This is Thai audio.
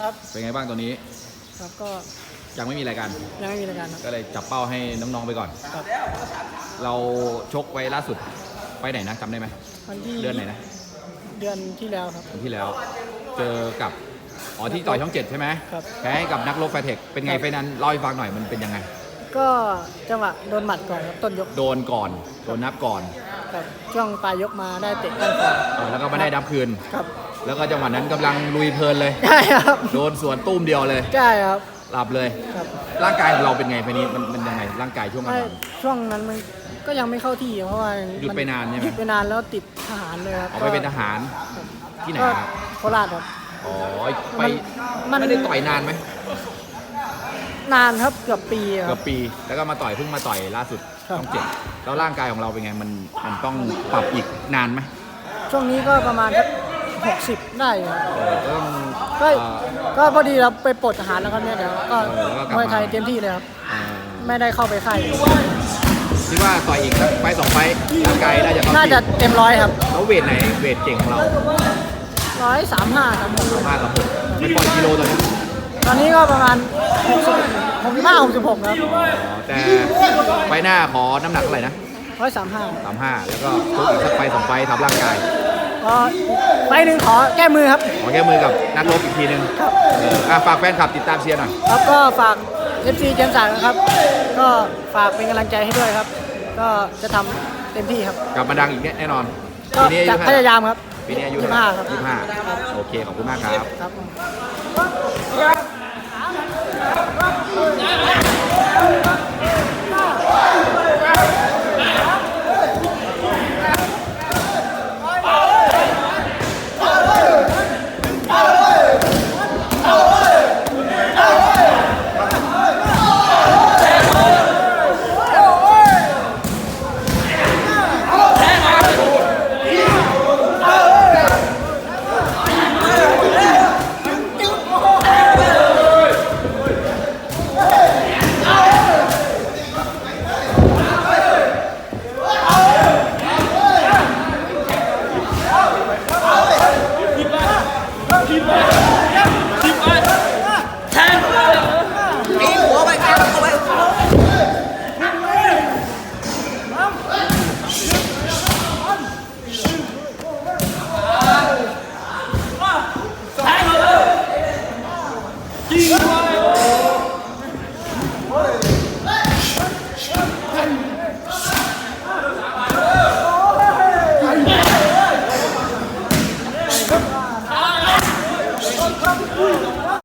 ครับเป็นไงบ้างตอนนี้ครับก็ยังไม่มีรายการยังไม่มีรายการครับก็เลยจับเป้าให้น้องๆไปก่อน ครับเราชกไว้ล่าสุดไปไหนนะจำได้ไหมวันที่เดือนไหนนะเดือนที่แล้วครับวันที่แล้ว เจอกับอ๋อที่ต่อยช่องเจ็ดใช่ไหมครับแพ้ให้กับนักรบแฟร์เทคเป็นไงครับไฟนั้นเล่าให้ฟังหน่อยมันเป็นยังไง ก็จังหวะโดนหมัดก่อนครับต้นยกโดนก่อนโดนนับก่อนครับช่วงปลายยกมาได้เตะก้านคอเออแล้วก็ไม่ได้นับคืน ครับ แล้วก็จังหวะนั้นกำลังลุยเพลินเลย ใช่ครับ โดนสวนตุ้มเดียวเลย ใช่ครับ หลับเลย ครับ ร่างกายของเราเป็นไงไฟนี้มันมันยังไงร่างกายช่วงกลางไม่วันช่วงนั้นมันก็ยังไม่เข้าที่เพราะว่าหยุดไปนานใช่ไหม หยุดไปนานแล้วติดทหารเลยครับออกไปเป็นทหารครับที่ไหนก็ครับโคราชครับ อ๋อไปมัน ไม่ได้ต่อยนานไหมนานครับเกือบปีคเกืรัอบ บปี แล้วก็มาต่อยเพิ่งมาต่อยล่าสุดครับ ต้องเจ็ดแล้วร่างกายของเราเป็นไงมันมันต้องปรับอีกนานไหมช่วงนี้ก็ประมาณสัก หกสิบได้ครับเออก็ต้องก็เอ่อก็พอดีเราไปปลดทหารแล้วครับเนี่ยเดี๋ยวก็เออแล้วก็กลับมวยไทยมาเต็มที่เลยครับเอ่อไม่ได้เข้าไปค่ายคิดว่าต่อยอีกสักไฟต์สองไฟต์ร่างกายน่าจะเข้าน่าจะที่เต็มร้อยครับแล้วเวทไหนเวทเก่งของเราร้อยสามห้าครับผมห้ากับหกไม่ปล่อยกิโลตอนนี้ตอนนี้ก็ประมาณหกสิบหกสิบห้าหกสิบหกครับอ๋อแต่ไฟต์หน้าขอน้ำหนักเท่าไหร่นะร้อยสามห้า สามห้าแล้วก็ชกอีกสักไฟต์สองไฟต์ทำร่างกาย ก็ไปหนึ่งขอแก้มือครับ ขอแก้มือกับนักรบอีกทีหนึงครับเอออะฝากแฟนคลับติดตามเชียร์หน่อยแล้วก็ฝากเอฟซีเจมสันนะครับ ก็ฝากเป็นกำลังใจให้ด้วยครับ ก็จะทำเต็มที่ครับ กลับมาดังอีกแน่นอนก็ปีนี้อาจะยุพเท่าไหร่ยายามครับปีนี้อายุยี่สิบห้าครับ ยี่สิบห้าโอเคขอบคุณมากครับ ครับ Why?